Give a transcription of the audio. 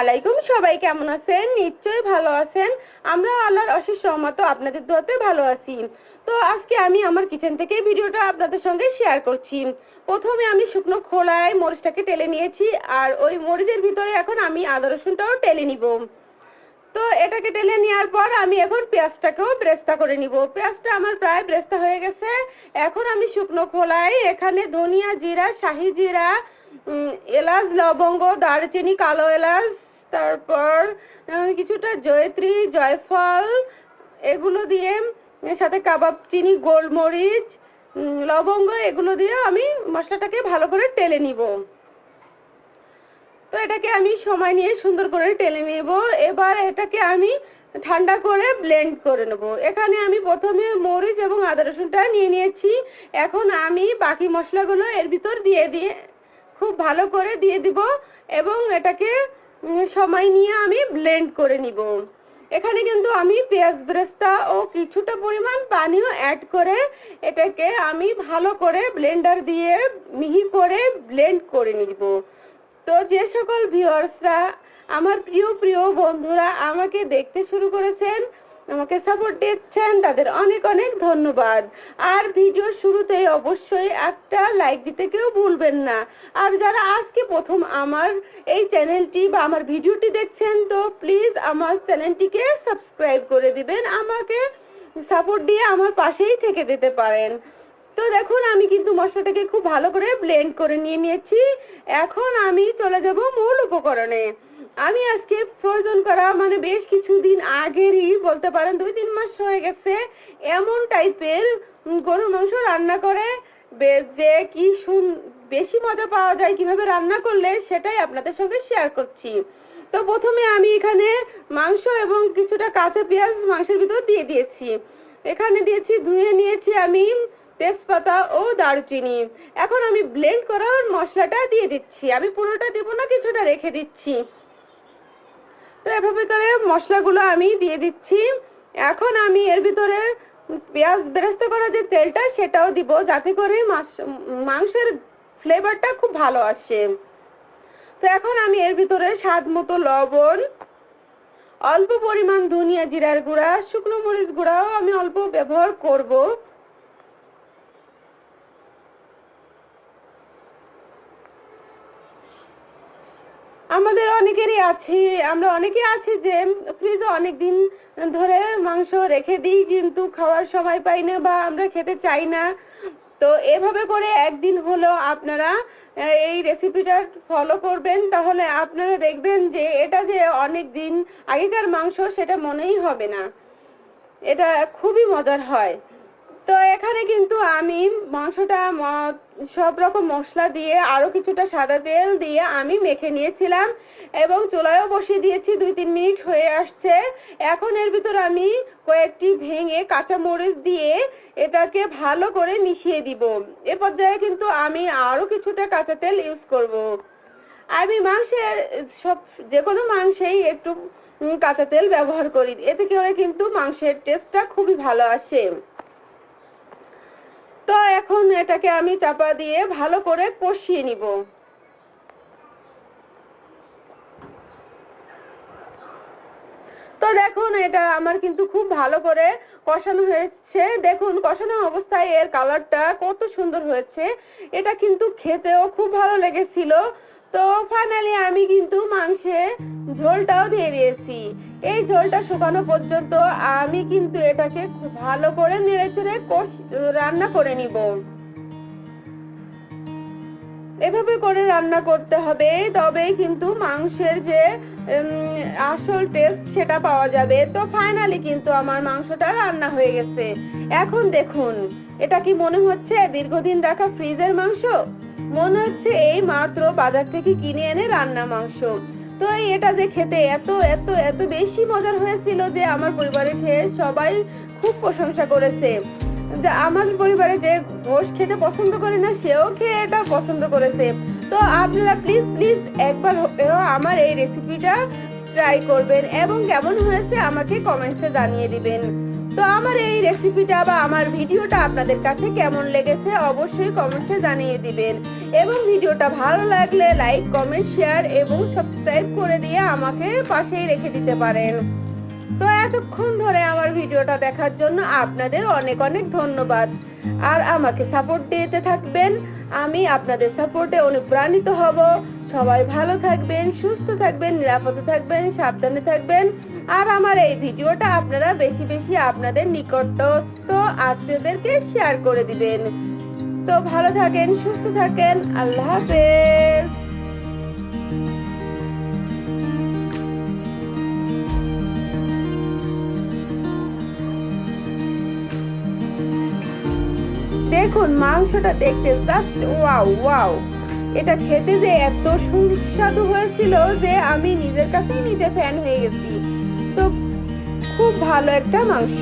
আলাইকুম, সবাই কেমন আছেন? নিশ্চয়ই ভালো আছেন। আমরা আল্লাহর অশেষ সহমত আপনাদের দোয়াতে ভালো আছি। তো আজকে আমি আমার কিচেন থেকে ভিডিওটা আপনাদের সঙ্গে শেয়ার করছি। প্রথমে আমি শুকনো খোলায় মরিচটাকে টেলে নিয়েছি আর ওই মরিচের ভিতরে এখন আমি আদা রসুনটাও টেলে নিব। তো এটাকে টেলে নেওয়ার পর আমি এখন পেঁয়াজটাকেও ব্রেস্তা করে নিব। পেঁয়াজটা আমার প্রায় ব্রেস্তা হয়ে গেছে। এখন আমি শুকনো খোলায় এখানে ধনিয়া জিরা, শাহি জিরা এলাচ, লবঙ্গ, দারচিনি, কালো এলাচ তারপর কিছুটা জয়ত্রী, জয়ফল, এগুলো দিয়ে সাথে কাবাব, চিনি, গোলমরিচ লবঙ্গ, এগুলো দিয়ে আমি মশলাটাকে ভালো করে টেলে নিব। তো এটাকে আমি সময় নিয়ে সুন্দর করে টেলে নেব। এবার এটাকে আমি ঠান্ডা করে ব্লেন্ড করে নেব। এখানে আমি প্রথমে মরিচ এবং আদা রসুনটা নিয়ে নিয়েছি। এখন আমি বাকি মশলাগুলো এর ভিতর দিয়ে দিয়ে, খুব ভালো করে দিয়ে দিব এবং এটাকে সময় নিয়ে আমি ব্লেন্ড করে নিব। এখানে কিন্তু আমি পেঁয়াজ ব্রেস্তা ও কিছুটা পরিমাণ পানিও অ্যাড করে এটাকে আমি ভালো করে ব্লেন্ডার দিয়ে মিহি করে ব্লেন্ড করে নিব। তো যে সকল ভিউয়ার্সরা আমার প্রিয় প্রিয় বন্ধুরা, আমাকে দেখতে শুরু করেছেন আমাকে সাপোর্ট দিচ্ছেন, তাদের অনেক অনেক ধন্যবাদ। আর ভিডিও শুরুতেই অবশ্যই একটা লাইক দিতে কেউ ভুলবেন না। আর যারা আজকে প্রথম আমার এই চ্যানেলটি বা আমার ভিডিওটি দেখছেন, তো প্লিজ আমার চ্যানেলটিকে সাবস্ক্রাইব করে দিবেন। আমাকে সাপোর্ট দিয়ে আমার পাশেই থেকে দিতে পারেন। তো দেখুন, আমি কিন্তু মশলাটাকে খুব ভালো করে ব্লেন্ড করে নিয়ে নিয়েছি। এখন আমি চলে যাব মূল উপকরণে। আমি আজকে প্রয়োজন করা মানে বেশ কিছুদিন আগেরই, বলতে পারেন দুই তিন মাস হয়ে গেছে, এমন টাইপের গরুর মাংস রান্না করে যে কি বেশি মজা পাওয়া যায় কীভাবে রান্না করলে সেটাই আপনাদের সঙ্গে শেয়ার করছি। তো প্রথমে আমি এখানে মাংস এবং কিছুটা কাঁচা পেঁয়াজ মাংসের ভিতর দিয়ে দিয়েছি। এখানে দিয়েছি, ধুয়ে নিয়েছি আমি তেজপাতা ও দারুচিনি। এখন আমি ব্লেন্ড করা মশলাটা দিয়ে দিচ্ছি। আমি পুরোটা দেবো না, কিছুটা রেখে দিচ্ছি। তো এভাবে করে মশলাগুলো আমি দিয়ে দিচ্ছি। এখন আমি এর ভিতরে পেঁয়াজ বেরেস্তা করা যে তেলটা, সেটাও দিব যাতে করে মাংসের ফ্লেভারটা খুব ভালো আসে। তো এখন আমি এর ভিতরে স্বাদ মতো লবণ, অল্প পরিমাণ ধনিয়া জিরার গুঁড়া, শুকনো মরিচ গুঁড়াও আমি অল্প ব্যবহার করব। আমাদের অনেকেরই আছে, আমরা অনেকে আছি যে ফ্রিজে অনেক দিন ধরে মাংস রেখে দিই, কিন্তু খাওয়ার সময় পাই না বা আমরা খেতে চাই না। তো এভাবে করে একদিন হলো আপনারা এই রেসিপিটা ফলো করবেন, তাহলে আপনারা দেখবেন যে এটা যে অনেক দিন আগেকার মাংস, সেটা মনেই হবে না। এটা খুবই মজার হয়। তো এখানে কিন্তু আমি মাংসটা সব রকম মশলা দিয়ে, আরও কিছুটা সাদা তেল দিয়ে আমি মেখে নিয়েছিলাম এবং চুলায়ও বসিয়ে দিয়েছি, দুই তিন মিনিট হয়ে আসছে। এখন এর ভিতর আমি কয়েকটি ভেঙে কাঁচা মরিচ দিয়ে এটাকে ভালো করে মিশিয়ে দিব। এ পর্যায়ে কিন্তু আমি আরও কিছুটা কাঁচা তেল ইউজ করব। আমি মাংসে, সব যে কোনো মাংসেই একটু কাঁচা তেল ব্যবহার করি। এতে করে কিন্তু মাংসের টেস্টটা খুবই ভালো আসে। তো এখন এটাকে আমি চাপা দিয়ে ভালো করে কষিয়ে নিব। তো দেখুন, এটা আমার কিন্তু খুব ভালো করে কষানো হয়েছে। দেখুন, কষানো অবস্থায় এর কালারটা কত সুন্দর হয়েছে। এটা কিন্তু খেতেও খুব ভালো লেগেছিল। তো ফাইনালি আমি কিন্তু মাংসে ঝোলটাও দিয়ে দিয়েছি। এই ঝোলটা শুকানো পর্যন্ত আমি কিন্তু এটাকে খুব ভালো করে নেড়ে চেড়ে কষ, রান্না করে নিব। এভাবে করে রান্না করতে হবে, তবেই কিন্তু মাংসের যে আসল টেস্ট সেটা পাওয়া যাবে। তো ফাইনালি কিন্তু আমার মাংসটা রান্না হয়ে গেছে। এখন দেখুন, এটা কি মনে হচ্ছে দীর্ঘদিন রাখা ফ্রিজের মাংস? মনে হচ্ছে এই মাত্র বাজার থেকে কিনে এনে রান্না মাংস। তো এটা যে খেতে এত এত এত বেশি মজার হয়েছিল যে আমার পরিবারে খেয়ে সবাই খুব প্রশংসা করেছে। আমার পরিবারে যে গোশ খেতে পছন্দ করে না, সেও খেয়ে এটা পছন্দ করেছে। তো আপনারা প্লিজ প্লিজ একবার আমার এই রেসিপিটা ট্রাই করবেন এবং কেমন হয়েছে আমাকে কমেন্টসে জানিয়ে দিবেন। তো আমার এই রেসিপিটা বা আমার ভিডিওটা আপনাদের কাছে কেমন লেগেছে অবশ্যই কমেন্টসে জানিয়ে দিবেন। এবং ভিডিওটা ভালো লাগলে লাইক কমেন্ট শেয়ার এবং সাবস্ক্রাইব করে দিয়ে আমাকে পাশেই রেখে দিতে পারেন। তো এতক্ষণ ধরে আমার ভিডিওটা দেখার জন্য আপনাদের অনেক অনেক ধন্যবাদ। আর আমাকে সাপোর্ট দিতে থাকবেন। আমি আপনাদের সাপোর্টে অনুপ্রাণিত হব। সবাই ভালো থাকবেন, সুস্থ থাকবেন, নিরাপদে থাকবেন, সাবধানে থাকবেন। আর আমার এই ভিডিওটা আপনারা বেশি বেশি আপনাদের নিকটস্থ আত্মীয়দেরকে শেয়ার করে দিবেন। তো ভালো থাকেন, সুস্থ থাকেন, আল্লাহ হাফেজ। দেখুন, মাংসটা দেখতে জাস্ট ওয়াও ওয়াও এটা খেতে যে এত সুস্বাদু হয়েছিল যে আমি নিজের কাছেই নিজে ফ্যান হয়ে গেছি। তো খুব ভালো একটা মাংস।